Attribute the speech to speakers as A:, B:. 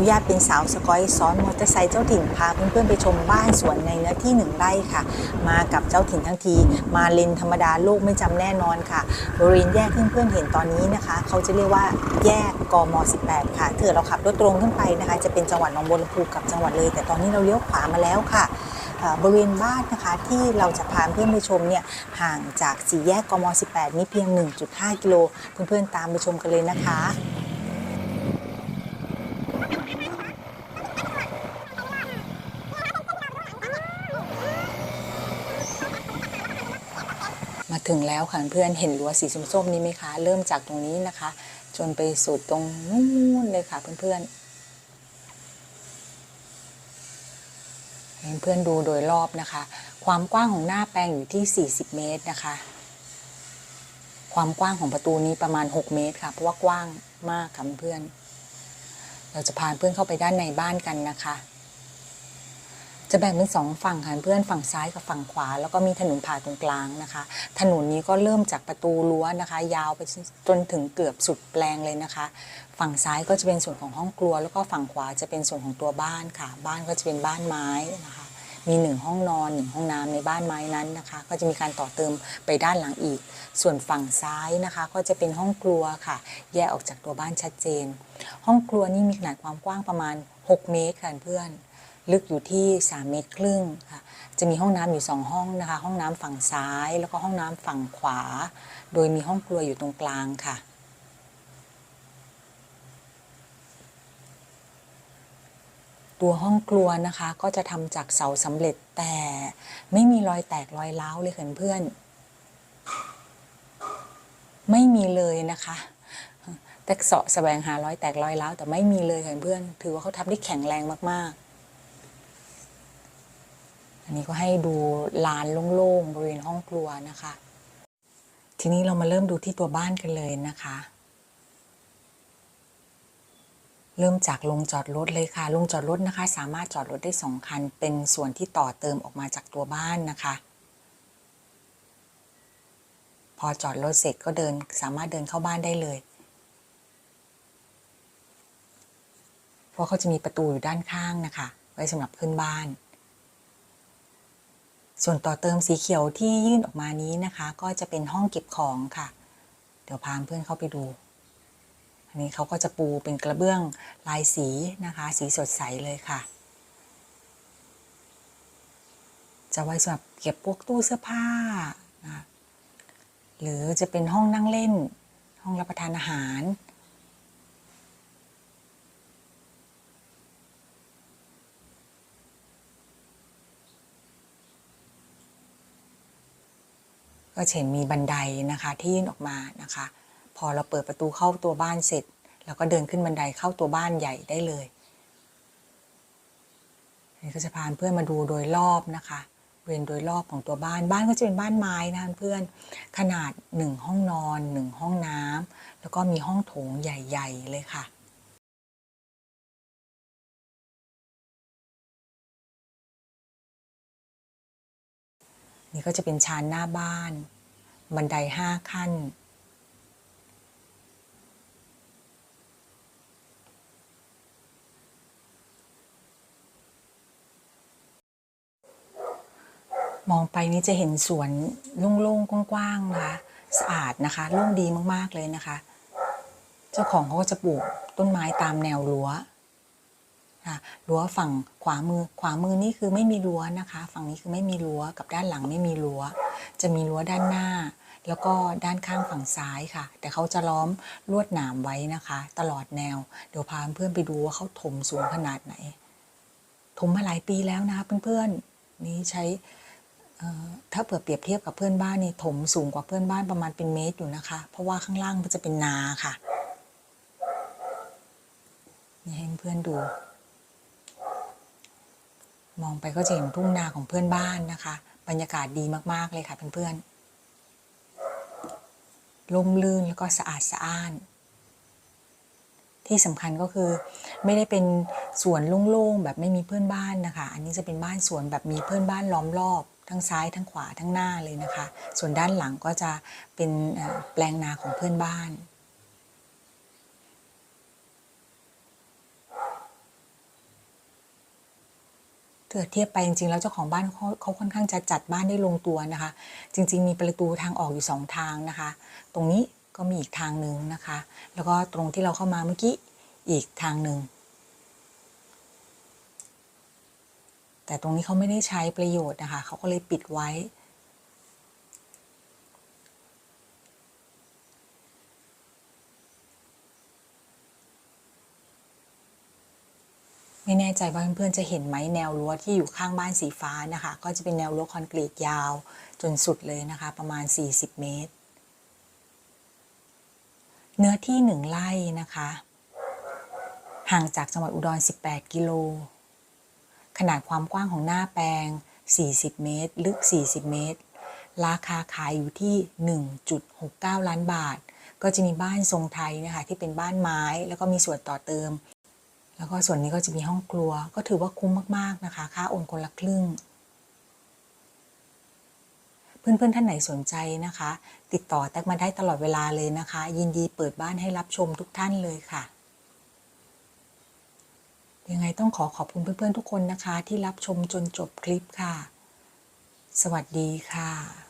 A: นุญาตเป็นสาวสกอยซ้อนมอเตอร์ไซค์เจ้าถิ่นพาเพื่อนๆไปชมบ้านสวนในเนื้อที่หนึ่งไร่ค่ะ มากับเจ้าถิ่นทั้งที มาเลนธรรมดาโลกไม่จำแน่นอนค่ะบริเวณแยกที่เพื่อนๆเห็นตอนนี้นะคะ เขาจะเรียกว่าแยกกม 18 ค่ะถ้าเราขับรถตรงขึ้นไปนะคะ จะเป็นจังหวัดหนองบัวลำพูกับจังหวัดเลย แต่ตอนนี้เราเลี้ยวขวามาแล้วค่ะบริเวณบ้านนะคะที่เราจะพาเพื่อนไปชมเนี่ยห่างจากสี่แยกกม 18 นี้เพียง 1.5 กิโลเพื่อนๆตามไปชมกันเลยนะคะ มาถึงแล้วค่ะเพื่อนเห็นรั้วสีส้มๆนี้ไหมคะ เริ่มจากตรงนี้นะคะ จนไปสุดตรงนู้นเลยค่ะเพื่อนๆให้เพื่อนดูโดยรอบนะคะ ความกว้างของหน้าแปลงอยู่ที่ 40 เมตรนะคะ ความกว้างของประตูนี้ประมาณ 6 เมตรค่ะ เพราะว่ากว้างมากค่ะเพื่อน เราจะพาเพื่อนเข้าไปด้านในบ้านกันนะคะ จะแบ่งเป็นสองฝั่งค่ะเพื่อนฝั่งซ้ายกับฝั่งขวา แล้วก็มีถนนผ่าตรงกลางนะคะ ถนนนี้ก็เริ่มจากประตูรั้วนะคะ ยาวไปจนถึงเกือบสุดแปลงเลยนะคะ ฝั่งซ้ายก็จะเป็นส่วนของห้องครัว แล้วก็ฝั่งขวาจะเป็นส่วนของตัวบ้านค่ะ บ้านก็จะเป็นบ้านไม้นะคะมีหนึ่งห้องนอนหนึ่งห้องน้ำในบ้านไม้นั้นนะคะ ก็จะมีการต่อเติมไปด้านหลังอีก ส่วนฝั่งซ้ายนะคะ ก็จะเป็นห้องครัวค่ะ แยกออกจากตัวบ้านชัดเจน ห้องครัวนี่มีขนาดความกว้างประมาณ 6 เมตรค่ะเพื่อน ลึกอยู่ที่ 3 เมตรครึ่งค่ะจะมีห้องน้ำอยู่ 2 ห้องนะคะ ห้องน้ำฝั่งซ้าย แล้วก็ห้องน้ำฝั่งขวา โดยมีห้องครัวอยู่ตรงกลางค่ะ ตัวห้องครัวนะคะก็จะทำจากเสาสำเร็จแต่ไม่มีรอยแตกรอยร้าวเลยค่ะเพื่อนไม่มีเลยนะคะแต่เสาะแสวงหารอยแตกรอยร้าวแต่ไม่มีเลยค่ะเพื่อนถือว่าเขาทำได้แข็งแรงมากๆ อันนี้ก็ให้ดูลานโล่งๆบริเวณห้องครัวนะคะ ทีนี้เรามาเริ่มดูที่ตัวบ้านกันเลยนะคะ เริ่มจากลงจอดรถเลยค่ะลงจอดรถนะคะ สามารถจอดรถได้สองคัน เป็นส่วนที่ต่อเติมออกมาจากตัวบ้านนะคะ พอจอดรถเสร็จก็เดินสามารถเดินเข้าบ้านได้เลยเพราะเขาจะมีประตูอยู่ด้านข้างนะคะ ไว้สำหรับขึ้นบ้าน ส่วนต่อเติมสีเขียวที่ยื่นออกมานี้นะคะ ก็จะเป็นห้องเก็บของค่ะ เดี๋ยวพาเพื่อนเข้าไปดู อันนี้เขาก็จะปูเป็นกระเบื้องลายสีนะคะ สีสดใสเลยค่ะ จะไว้สำหรับเก็บพวกตู้เสื้อผ้านะหรือจะเป็นห้องนั่งเล่น ห้องรับประทานอาหาร ก็เห็นมีบันไดนะคะที่ยื่นออกมานะคะ พอเราเปิดประตูเข้าตัวบ้านเสร็จเราก็เดินขึ้นบันไดเข้าตัวบ้านใหญ่ได้เลยนี่ก็จะพาเพื่อนมาดูโดยรอบนะคะบริเวณโดยรอบของตัวบ้านบ้านก็จะเป็นบ้านไม้นะเพื่อนขนาดหนึ่งห้องนอนหนึ่งห้องน้ำแล้วก็มีห้องโถงใหญ่ ๆ เลยค่ะ นี่ก็จะเป็นชานหน้าบ้าน บันไดห้าขั้น มองไปนี่จะเห็นสวนโล่งๆกว้างๆนะคะสะอาดนะคะโล่งดีมากๆเลยนะคะ เจ้าของเขาก็จะปลูกต้นไม้ตามแนวรั้ว ค่ะรั้วฝั่งขวามือขวามือนี่คือไม่มีรั้วนะคะ ฝั่งนี้คือไม่มีรั้วกับด้านหลังไม่มีรั้ว จะมีรั้วด้านหน้า แล้วก็ด้านข้างฝั่งซ้ายค่ะ แต่เขาจะล้อมลวดหนามไว้นะคะ ตลอดแนว เดี๋ยวพาเพื่อนไปดูว่าเขาถมสูงขนาดไหน ถมมาหลายปีแล้วนะคะเพื่อนๆนี่ใช้ถ้าเผื่อเปรียบเทียบกับเพื่อนบ้านนี่ถมสูงกว่าเพื่อนบ้านประมาณเป็นเมตรอยู่นะคะ เพราะว่าข้างล่างมันจะเป็นนาค่ะนี่ให้เพื่อนดู มองไปก็จะเห็นทุ่งนาของเพื่อนบ้านนะคะ บรรยากาศดีมากๆเลยค่ะเพื่อนๆร่มรื่นแล้วก็สะอาดสะอ้าน ที่สำคัญก็คือ ไม่ได้เป็นสวนโล่งๆแบบไม่มีเพื่อนบ้านนะคะ อันนี้จะเป็นบ้านสวนแบบมีเพื่อนบ้านล้อมรอบ ทั้งซ้ายทั้งขวาทั้งหน้าเลยนะคะ ส่วนด้านหลังก็จะเป็นแปลงนาของเพื่อนบ้าน เกิดเทียบไปจริงๆ แล้วเจ้าของบ้านเขาเขาค่อนข้างจะจัดบ้านได้ลงตัวนะคะ จริง ๆ มีประตูทางออกอยู่สองทางนะคะ ตรงนี้ก็มีอีกทางหนึ่งนะคะ แล้วก็ตรงที่เราเข้ามาเมื่อกี้อีกทางหนึ่งแต่ตรงนี้เขาไม่ได้ใช้ประโยชน์นะคะเขาก็เลยปิดไว้ ไม่แน่ใจว่าเพื่อนๆจะเห็นไหมแนวรั้วที่อยู่ข้างบ้านสีฟ้านะคะ ก็จะเป็นแนวรั้วคอนกรีตยาวจนสุดเลยนะคะ ประมาณ 40 เมตร เนื้อที่หนึ่งไร่นะคะ ห่างจากจังหวัดอุดร 18 กิโล ขนาดความกว้างของหน้าแปลง 40 เมตร ลึก 40 เมตร ราคาขายอยู่ที่ 1.69 ล้านบาท ก็จะมีบ้านทรงไทยนะคะที่เป็นบ้านไม้ แล้วก็มีส่วนต่อเติม แล้วก็ส่วนนี้ก็จะมีห้องครัว ก็ถือว่าคุ้มมากๆนะคะ ค่าโอนคนละครึ่ง เพื่อนๆท่านไหนสนใจนะคะ ติดต่อแตกมาได้ตลอดเวลาเลยนะคะ ยินดีเปิดบ้านให้รับชมทุกท่านเลยค่ะยังไงต้องขอขอบคุณเพื่อนๆทุกคนนะคะ ที่รับชมจนจบคลิปค่ะ สวัสดีค่ะ